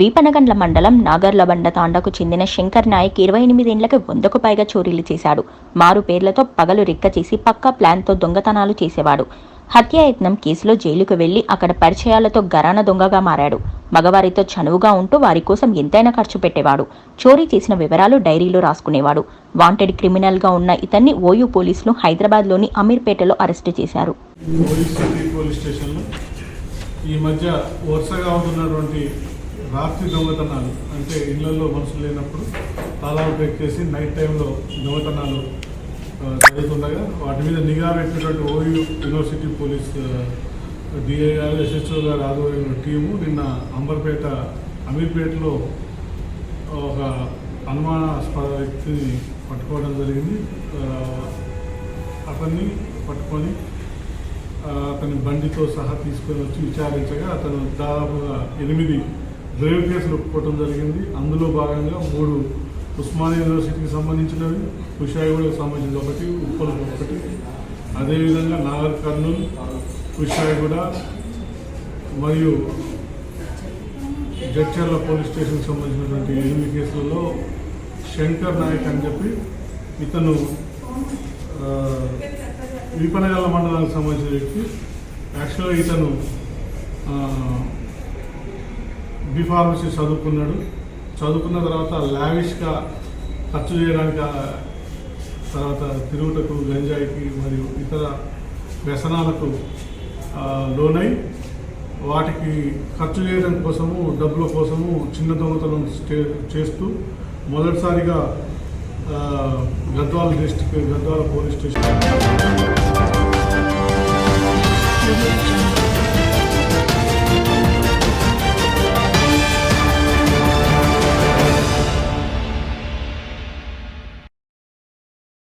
వీపనగండ్ల మండలం నాగర్లబండ తాండకు చెందిన శంకర్ నాయక్ ఇరవై ఎనిమిదేండ్లకు వందకు పైగా చోరీలు చేశాడు. మారు పేర్లతో పగలు రిక్క చేసి పక్కా ప్లాన్తో దొంగతనాలు చేసేవాడు. హత్యాయత్నం కేసులో జైలుకు వెళ్ళి అక్కడ పరిచయాలతో గరాన దొంగగా మారాడు. మగవారితో చనువుగా ఉంటూ వారి కోసం ఎంతైనా ఖర్చు పెట్టేవాడు. చోరీ చేసిన వివరాలు డైరీలో రాసుకునేవాడు. వాంటెడ్ క్రిమినల్గా ఉన్న ఇతన్ని ఓయూ పోలీసులు హైదరాబాద్లోని అమీర్పేటలో అరెస్టు చేశారు. ఈ మధ్య వరుసగా ఉంటున్నటువంటి రాత్రి దొంగతనాలు అంటే ఇళ్ళలో మనుషులు లేనప్పుడు తాళాలు బ్రేక్ చేసి నైట్ టైంలో దొంగతనాలు జరుగుతుండగా వాటి మీద నిఘా పెట్టినటువంటి ఓయూ యూనివర్సిటీ పోలీస్ డిఐ గారు ఎస్హెచ్ఓ గారు ఆధ్వర్యంలో టీము నిన్న అంబర్పేట అమీర్పేటలో ఒక అనుమానాస్పద వ్యక్తిని పట్టుకోవడం జరిగింది. అతన్ని పట్టుకొని అతని బండితో సహా తీసుకొని వచ్చి విచారించగా అతను దాదాపుగా ఎనిమిది డ్రైవ్ కేసులు ఒప్పుకోవడం జరిగింది. అందులో భాగంగా మూడు ఉస్మానియా యూనివర్సిటీకి సంబంధించినవి హుషాయిగూడకు సంబంధించిన ఒకటి ఉప్పలకు ఒకటి. అదేవిధంగా నాగర్ కర్నూలు కుషాయిగూడ మరియు జడ్చర్ల పోలీస్ స్టేషన్కి సంబంధించినటువంటి ఎనిమిది కేసులలో శంకర్ నాయక్ అని చెప్పి ఇతను ఆ, మండలానికి సంబంధించిన వ్యక్తి. యాక్చువల్గా ఇతను బీఫార్మసీ చదువుకున్నాడు. చదువుకున్న తర్వాత లావిష్గా ఖర్చు చేయడానికి తర్వాత తిరుగుటకు గంజాయికి మరియు ఇతర వ్యసనాలకు లోనై వాటికి ఖర్చు చేయడం కోసము డబ్బుల కోసము చిన్న దొంగతనం చేస్తూ మొదటిసారిగా Gadwal district Gadwal police station